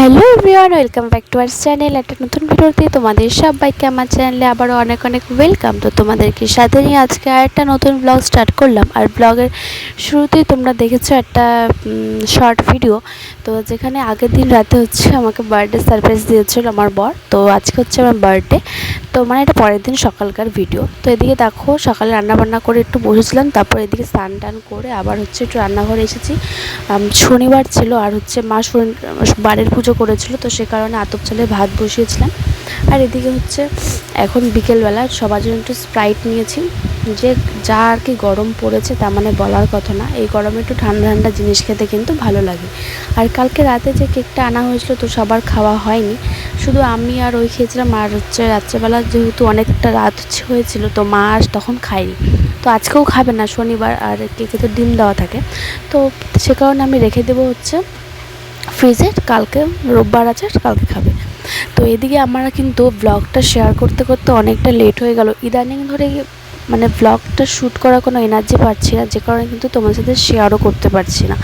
Hello everyone welcome back to our channel. একটা নতুন ভিডিওতে তোমাদের সবাইকে আমার চ্যানেলে আবারও অনেক অনেক ওয়েলকাম। তো তোমাদেরকে সাথে নিয়ে আজকে আর একটা নতুন ব্লগ স্টার্ট করলাম। আর ব্লগের শুরুতেই তোমরা দেখেছ একটা শর্ট ভিডিও তো যেখানে আগের দিন রাতে হচ্ছে আমাকে বার্থডে সারপ্রাইজ দিয়েছিল আমার বর। তো আজকে হচ্ছে আমার বার্থডে তো মানে এটা পরের দিন সকালকার ভিডিও তো এদিকে দেখো, সকালে রান্না বান্না করে একটু বসেছিলাম। তারপর এদিকে স্নান টান করে আবার হচ্ছে একটু রান্নাঘরে এসেছি। শনিবার ছিল আর হচ্ছে মা শনি- বাড়ির পুজো করেছিল, তো সে কারণে আতপ চালে ভাত বসিয়েছিলাম। আর এদিকে হচ্ছে, এখন বিকেলবেলা সবার জন্য একটু স্প্রাইট নিয়েছি। যে যা আর কি গরম পড়েছে তা মানে বলার কথা না। এই গরমে একটু ঠান্ডা ঠান্ডা জিনিস খেতে কিন্তু ভালো লাগে। আর কালকে রাতে যে কেকটা আনা হয়েছিল তো সবার খাওয়া হয়নি। শুধু আমি আর ওই খেয়েছিলাম, আর হচ্ছে রাত্রেবেলা যেহেতু অনেকটা রাত হয়েছিল, তো মা আর তখন খায়নি। তো আজকেও খাবে না শনিবার, আর কেকে তো ডিম দেওয়া থাকে। তো সে কারণে আমি রেখে দেবো হচ্ছে ফ্রিজে, কালকে রোববার আছে, কালকে খাবে। তো এদিকে আমরা কিন্তু ব্লগটা শেয়ার করতে করতে অনেকটা লেট হয়ে গেল। ইদানিং ধরে মানে ব্লগটা শ্যুট করার কোনো এনার্জি পাচ্ছি না, যে কারণে কিন্তু তোমার সাথে শেয়ারও করতে পারছি না।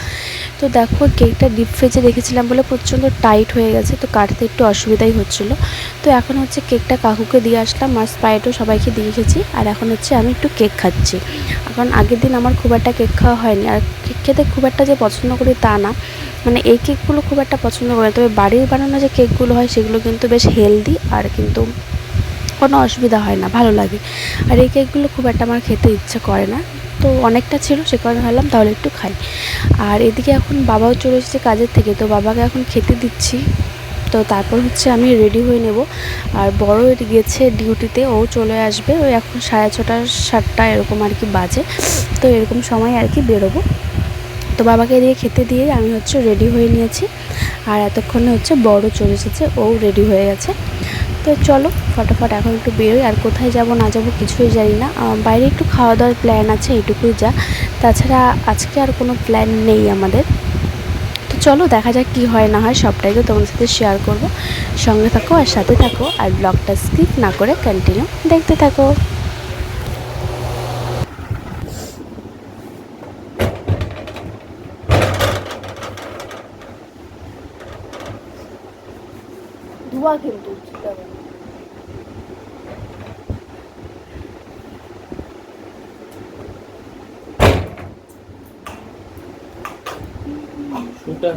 তো দেখো কেকটা ডিপ ফ্রিজে রেখেছিলাম বলে প্রচণ্ড টাইট হয়ে গেছে, তো কাটতে একটু অসুবিধাই হচ্ছিল। তো এখন হচ্ছে কেকটা কাকুকে দিয়ে আসলাম, আর স্প্রাইটও সবাইকে দিয়ে এসেছি, আর এখন হচ্ছে আমি একটু কেক খাচ্ছি। কারণ আগের দিন আমার খুব একটা কেক খাওয়া হয়নি, আর কেক খেতে খুব একটা যে পছন্দ করি তা না। মানে এই কেকগুলো খুব একটা পছন্দ করে তবে বাড়ির বানানো যে কেকগুলো হয় সেগুলো কিন্তু বেশ হেলদি আর কিন্তু কোনো অসুবিধা হয় না, ভালো লাগে। আর এই কেকগুলো খুব একটা আমার খেতে ইচ্ছে করে না। তো অনেকটা ছিল, সে কারণে ভাবলাম তাহলে একটু খাই। আর এদিকে এখন বাবাও চলে এসেছে কাজের থেকে, তো বাবাকে এখন খেতে দিচ্ছি। তো তারপর হচ্ছে আমি রেডি হয়ে নেব। আর বড় গেছে ডিউটিতে ও চলে আসবে। ওই এখন সাড়ে ছটা, সাতটা এরকম আর কি বাজে। তো এরকম সময় আর কি বেরোবো। তো বাবাকে দিয়ে খেতে দিয়ে আমি হচ্ছে রেডি হয়ে নিয়েছি। আর এতক্ষণে হচ্ছে বড় চলে এসেছে, ও রেডি হয়ে গেছে। তো চলো, ফটাফট এখন একটু বেরোই। আর কোথায় যাব, না যাব কিছুই জানি না। বাইরে একটু খাওয়া দাওয়ার প্ল্যান আছে, এইটুকুই যা। তাছাড়া আজকে আর কোনো প্ল্যান নেই আমাদের। তো চলো, দেখা যাক কি হয়, না হয় সবটাই তো তোমাদের সাথে শেয়ার করব। সঙ্গে থাকো আর সাথে থাকো, আর ব্লগটা স্কিপ না করে কন্টিনিউ দেখতে থাকো। ধোয়া কিন্তু শুটা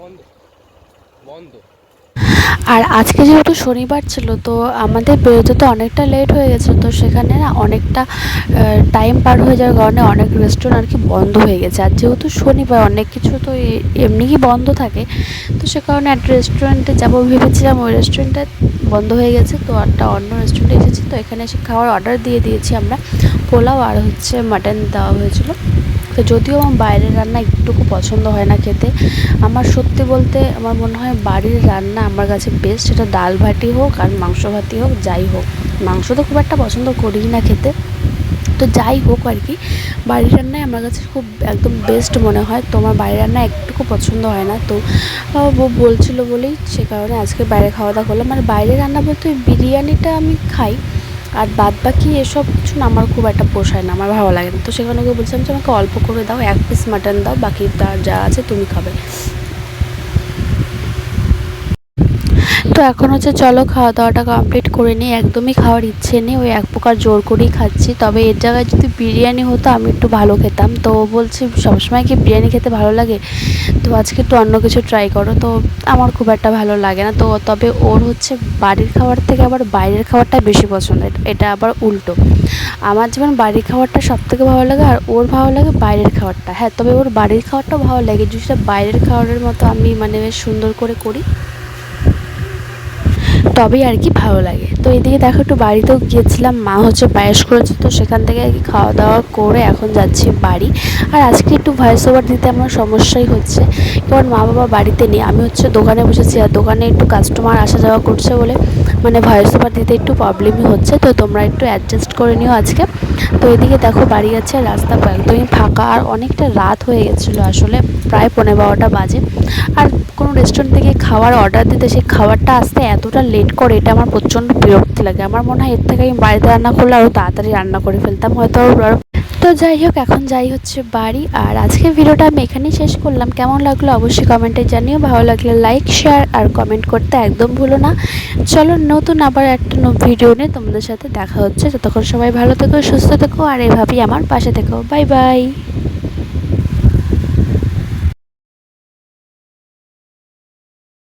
বন্ধ বন্ধ আর আজকে যেহেতু শনিবার ছিল, তো আমাদের বেরোতে তো অনেকটা লেট হয়ে গেছে, তো সেখানে না অনেকটা টাইম পার হয়ে যাওয়ার কারণে অনেক রেস্টুরেন্ট আর কি বন্ধ হয়ে গেছে। আর যেহেতু শনিবার, অনেক কিছু তো এমনি এমনিই বন্ধ থাকে, তো সে কারণে একটা রেস্টুরেন্টে যাব ভেবেছিলাম, ওই রেস্টুরেন্টটা বন্ধ হয়ে গেছে, তো একটা অন্য রেস্টুরেন্টে এসেছি, তো এখানে এসে খাওয়ার অর্ডার দিয়ে দিয়েছি আমরা। পোলাও আর হচ্ছে মাটন দেওয়া হয়েছিল। তো যদিও আমার বাইরের রান্না একটুকু পছন্দ হয় না খেতে, আমার সত্যি বলতে আমার মনে হয় বাড়ির রান্না আমার কাছে বেস্ট সেটা ডাল ভাটি হোক আর মাংস ভাতি হোক, যাই হোক। মাংস তো খুব একটা পছন্দ করি না খেতে। তো যাই হোক আর কি, বাড়ির রান্নাই আমার কাছে খুব একদম বেস্ট মনে হয়। তো আমার বাইরের রান্না একটুকু পছন্দ হয় না, তো বলছিল বলেই সে কারণে আজকে বাইরে খাওয়া দাওয়া করলাম। আর বাইরে রান্না বলতে বিরিয়ানিটা আমি খাই, আর বাদ বাকি এসব কিছু না আমার খুব একটা পোষায় না, আমার ভালো লাগে না। তো সেখানে ওকে বলছিলাম যে আমাকে অল্প করে দাও, এক পিস মাটন দাও, বাকি যা আছে তুমি খাবে। তো এখন হচ্ছে চলো খাওয়া দাওয়াটা কমপ্লিট করে নিই। একদমই খাওয়ার ইচ্ছে নেই, ওই এক প্রকার জোর করেই খাচ্ছি। তবে এর জায়গায় যদি বিরিয়ানি হতো, আমি একটু ভালো খেতাম। তো বলছি, সবসময় কি বিরিয়ানি খেতে ভালো লাগে? তো আজকে একটু অন্য কিছু ট্রাই করো। তো আমার খুব একটা ভালো লাগে না। তো তবে ওর হচ্ছে বাড়ির খাবার থেকে আবার বাইরের খাবারটা বেশি পছন্দ। এটা- আবার উল্টো। আমার যেমন বাড়ির খাবারটা সব থেকে ভালো লাগে, আর ওর ভালো লাগে বাইরের খাবারটা। হ্যাঁ তবে ওর বাড়ির খাবারটাও ভালো লাগে। যদি বাইরের খাবারের মতো আমি মানে সুন্দর করে করি তবেই আর কি ভালো লাগে। তো এদিকে দেখো একটু বাড়িতেও গিয়েছিলাম, মা হচ্ছে পায়েস করেছে, তো সেখান থেকে আর কি খাওয়া দাওয়া করে এখন যাচ্ছি বাড়ি। আর আজকে একটু ভয়েস ওভার দিতে আমার সমস্যাই হচ্ছে। কারণ মা বাবা বাড়িতে নেই, আমি হচ্ছে দোকানে বসেছি আর দোকানে একটু কাস্টমার আসা যাওয়া করছে বলে মানে ভয়েস ওভার দিতে একটু প্রবলেমই হচ্ছে। তো তোমরা একটু অ্যাডজাস্ট করে নিও আজকে। তো এদিকে দেখো বাড়ি আর রাস্তা একদমই ফাঁকা। আর অনেকটা রাত হয়ে গেছিল আসলে, প্রায় পনেরো বারোটা বাজে। আর কোনো রেস্টুরেন্ট থেকে খাওয়ার অর্ডার দিতে, সেই খাবারটা আসতে এতটা লেট করে, এটা আমার প্রচণ্ড বিরক্তি লাগে। আমার মনে হয় এর থেকে আমি বাড়িতে রান্না করলে আরও তাড়াতাড়ি রান্না করে ফেলতাম হয়তো আরও তো যাই হোক, এখন যাই হচ্ছে বাড়ি। আর আজকে ভিডিওটা আমি এখানেই শেষ করলাম। কেমন লাগল অবশ্যই কমেন্টে জানিও। ভালো লাগলে লাইক শেয়ার আর কমেন্ট করতে একদম ভুলো না। চলো, নতুন আবার একটা ভিডিও নিয়ে তোমাদের সাথে দেখা হচ্ছে। যতক্ষণ সবাই ভালো থেকো, সুস্থ থেকো, আর এভাবেই আমার পাশে থেকো। Bye bye